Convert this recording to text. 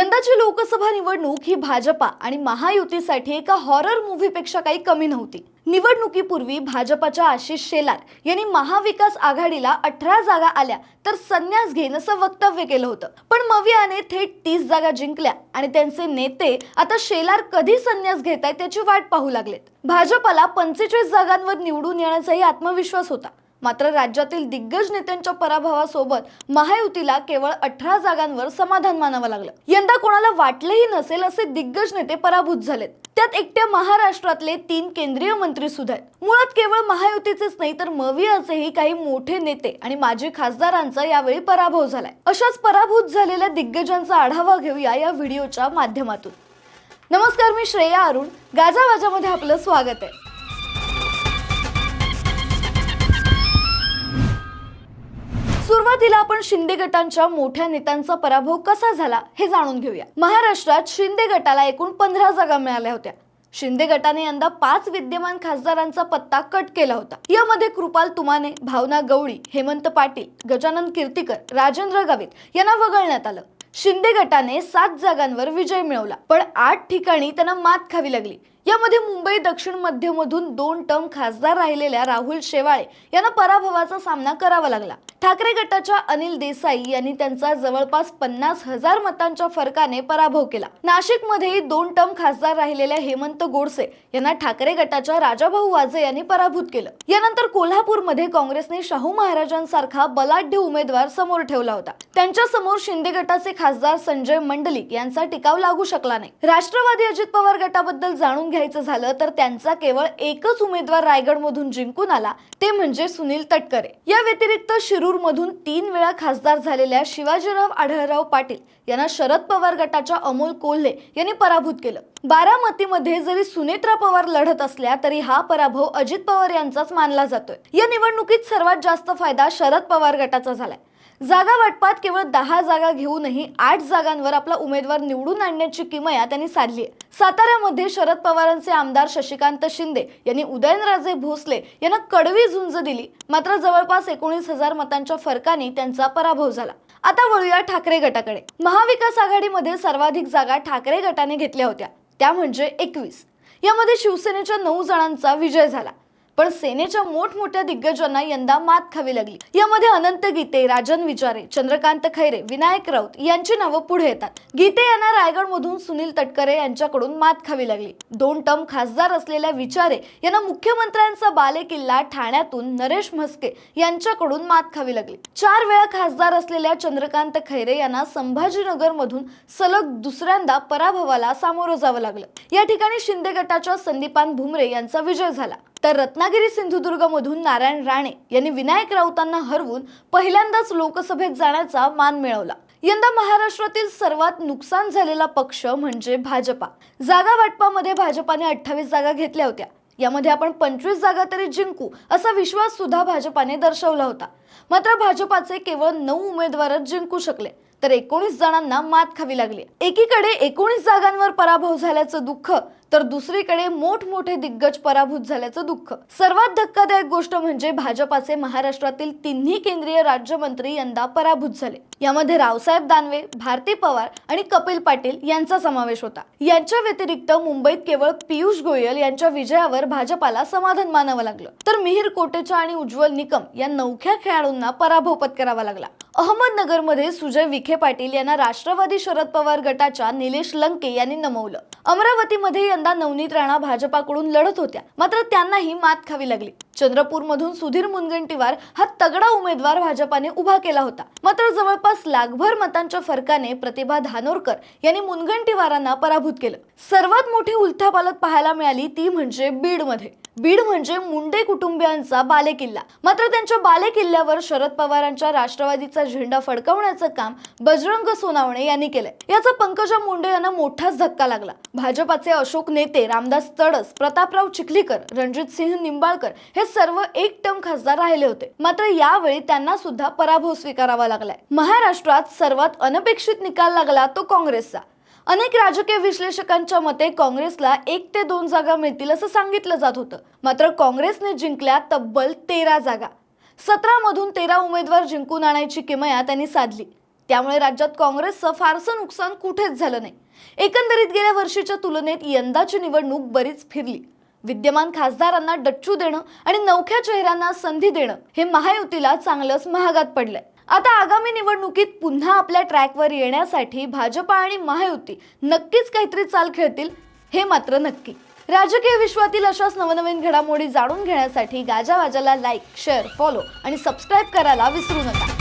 यंदाची लोकसभा निवडणूक ही भाजपा आणि महायुतीसाठी एका हॉरर मूव्हीपेक्षा काही कमी नव्हती. निवडणुकीपूर्वी भाजपाच्या आशिष शेलार यांनी महाविकास आघाडीला अठरा जागा आल्या तर संन्यास घेईन असं वक्तव्य केलं होतं. पण मवियाने थेट तीस जागा जिंकल्या आणि त्यांचे नेते आता शेलार कधी संन्यास घेत आहेत त्याची वाट पाहू लागलेत. भाजपाला पंचेचाळीस जागांवर निवडून येण्याचाही आत्मविश्वास होता. मात्र राज्यातील दिग्गज नेत्यांच्या पराभवासोबत महायुतीला केवळ अठरा जागांवर समाधान मानावं लागलं. यंदा कोणाला वाटलेही नसेल असे दिग्गज नेते पराभूत झालेत. त्यात एकट्या महाराष्ट्रातले तीन केंद्रीय मंत्री सुद्धा आहेत. मुळात केवळ महायुतीचेच नाही तर मवियाचेही काही मोठे नेते आणि माजी खासदारांचा यावेळी पराभव झालाय. अशाच पराभूत झालेल्या दिग्गजांचा आढावा घेऊया या व्हिडिओच्या माध्यमातून. नमस्कार मी श्रेया अरुण. गाजावाजामध्ये आपलं स्वागत आहे. सुरुवातीला आपण शिंदे गटांच्या मोठ्या नेत्यांचा पराभव कसा झाला हे जाणून घेऊया. महाराष्ट्रात शिंदे गटाला एकूण पंधरा जागा मिळाल्या होत्या. शिंदे गटाने यंदा पाच विद्यमान खासदारांचा पत्ता कट केला होता. यामध्ये कृपाल तुमाने भावना गवळी हेमंत पाटील गजानन कीर्तीकर राजेंद्र गावित यांना वगळण्यात आलं. शिंदे गटाने सात जागांवर विजय मिळवला. पण आठ ठिकाणी त्यांना मात खावी लागली. यामध्ये मुंबई दक्षिण मध्यमधून दोन टर्म खासदार राहिलेल्या राहुल शेवाळे यांना पराभवाचा सामना करावा लागला. ठाकरे गटाच्या अनिल देसाई यांनी त्यांचा जवळपास पन्नास हजार मतांच्या फरकाने पराभव केला. नाशिकमध्येही दोन टर्म खासदार राहिलेल्या हेमंत गोडसे यांना ठाकरे गटाच्या राजाभाऊ वाजे यांनी पराभूत केलं. यानंतर कोल्हापूरमध्ये काँग्रेसने शाहू महाराजांसारखा बलाढ्य उमेदवार समोर ठेवला होता. त्यांच्यासमोर शिंदे गटाचे खासदार संजय मंडलिक यांचा टिकाव लागू शकला नाही. राष्ट्रवादी अजित पवार गटाबद्दल जाणून घ्यायचं झालं तर त्यांचा केवळ एकच उमेदवार रायगडमधून जिंकून आला ते म्हणजे सुनील तटकरे. या व्यतिरिक्त शिरूर मधून तीन वेळा खासदार झालेल्या शिवाजीराव आढळराव पाटील यांना शरद पवार गटाच्या अमोल कोल्हे यांनी पराभूत केलं. बारामतीमध्ये जरी सुनेत्रा पवार लढत असल्या तरी हा पराभव अजित पवार यांचाच मानला जातोय. या निवडणुकीत सर्वात जास्त फायदा शरद पवार गटाचा झालाय. जागा वाटपात केवळ दहा जागा घेऊनही आठ जागांवर आपला उमेदवार निवडून आणण्याची किमया त्यांनी साधली आहे. साताऱ्यामध्ये शरद पवारांचे आमदार शशिकांत शिंदे यांनी उदयनराजे भोसले यांना कडवी झुंज दिली. मात्र जवळपास एकोणीस हजार मतांच्या फरकाने त्यांचा पराभव झाला. आता वळूया ठाकरे गटाकडे. महाविकास आघाडीमध्ये सर्वाधिक जागा ठाकरे गटाने घेतल्या होत्या. त्या म्हणजे एकवीस. यामध्ये शिवसेनेच्या नऊ जणांचा विजय झाला. पण सेनेच्या मोठमोठ्या दिग्गजांना यंदा मात खावी लागली. यामध्ये अनंत गीते राजन विचारे चंद्रकांत खैरे विनायक राऊत यांची नावं पुढे येतात. गीते यांना रायगडमधून सुनील तटकरे यांच्याकडून मात खावी लागली. दोन टर्म खासदार असलेल्या विचारे यांना मुख्यमंत्र्यांचा बालेकिल्ला ठाण्यातून नरेश म्हस्के यांच्याकडून मात खावी लागली. चार वेळा खासदार असलेल्या चंद्रकांत खैरे यांना संभाजीनगर मधून सलग दुसऱ्यांदा पराभवाला सामोरं जावं लागलं. या ठिकाणी शिंदे गटाच्या संदीपान भुमरे यांचा विजय झाला. तर रत्नागिरी सिंधुदुर्गमधून नारायण राणे यांनी विनायक राऊतांना हरवून पहिल्यांदाच लोकसभेत जाण्याचा मान मिळवला. यंदा महाराष्ट्रातील सर्वात नुकसान झालेला पक्ष म्हणजे भाजपा. जागा वाटपामध्ये भाजपाने अठ्ठावीस जागा घेतल्या होत्या. यामध्ये आपण पंचवीस जागा तरी जिंकू असा विश्वास सुद्धा भाजपाने दर्शवला होता. मात्र भाजपाचे केवळ नऊ उमेदवारच जिंकू शकले तर एकोणीस जणांना मात खावी लागली. एकीकडे एकोणीस जागांवर पराभव झाल्याचं दुःख तर दुसरीकडे मोठमोठे दिग्गज पराभूत झाल्याचं दुःख. सर्वात धक्कादायक गोष्ट म्हणजे भाजपाचे महाराष्ट्रातील तिन्ही केंद्रीय राज्यमंत्री यंदा पराभूत झाले. यामध्ये रावसाहेब दानवे भारती पवार आणि कपिल पाटील यांचा समावेश होता. यांच्या व्यतिरिक्त मुंबईत केवळ पियुष गोयल यांच्या विजयावर भाजपाला समाधान मानावं लागलं. तर मिहिर कोटेचा आणि उज्ज्वल निकम या नवख्या खेळाडूंना पराभव पत्करावा लागला. अहमदनगरमध्ये सुजय विखे पाटील यांना राष्ट्रवादी शरद पवार गटाच्या निलेश लंके यांनी नमवलं. अमरावतीमध्ये यंदा नवनीत राणा भाजपाकडून लढत होत्या. मात्र त्यांनाही मात खावी लागली. चंद्रपूरमधून सुधीर मुनगंटीवार हा तगडा उमेदवार भाजपाने उभा केला होता. मात्र जवळपास लाखभर मतांच्या फरकाने प्रतिभा धानोरकर यांनी मुनगंटीवारांना पराभूत केलं. सर्वात मोठी उलथापालत पाहायला मिळाली ती म्हणजे बीडमध्ये. बीड म्हणजे मुंडे कुटुंबियांचा बालेकिल्ला. मात्र त्यांच्या बालेकिल्ल्यावर शरद पवारांच्या राष्ट्रवादीचा झेंडा फडकवण्याचं काम बजरंग सोनावणे यांनी केलंय. याचा पंकजा मुंडे यांना मोठाच धक्का लागला. भाजपाचे अशोक नेते रामदास तडस प्रतापराव चिखलीकर रणजित सिंह निंबाळकर हे सर्व एक टर्म खासदार राहिले होते. मात्र यावेळी त्यांना सुद्धा पराभव स्वीकारावा लागलाय. महाराष्ट्रात सर्वात अनपेक्षित निकाल लागला तो काँग्रेसचा. अनेक राजकीय विश्लेषकांच्या मते काँग्रेसला एक ते दोन जागा मिळतील असं सांगितलं जात होतं. मात्र काँग्रेसने जिंकल्या तब्बल तेरा जागा. सतरा मधून तेरा उमेदवार जिंकून आणायची किमया त्यांनी साधली. त्यामुळे राज्यात काँग्रेसचं फारसं नुकसान कुठेच झालं नाही. एकंदरीत गेल्या वर्षीच्या तुलनेत यंदाची निवडणूक बरीच फिरली. विद्यमान खासदारांना डच्चू देणं आणि नवख्या चेहऱ्यांना संधी देणं हे महायुतीला चांगलंच महागात पडलंय. आता आगामी निवडणुकीत पुन्हा आपल्या ट्रॅकवर येण्यासाठी भाजपा आणि महायुती नक्कीच काहीतरी चाल खेळतील हे मात्र नक्की. राजकीय विश्वातील अशाच नवनवीन घडामोडी जाणून घेण्यासाठी गाजावाजाला लाईक शेअर फॉलो आणि सबस्क्राईब करायला विसरू नका.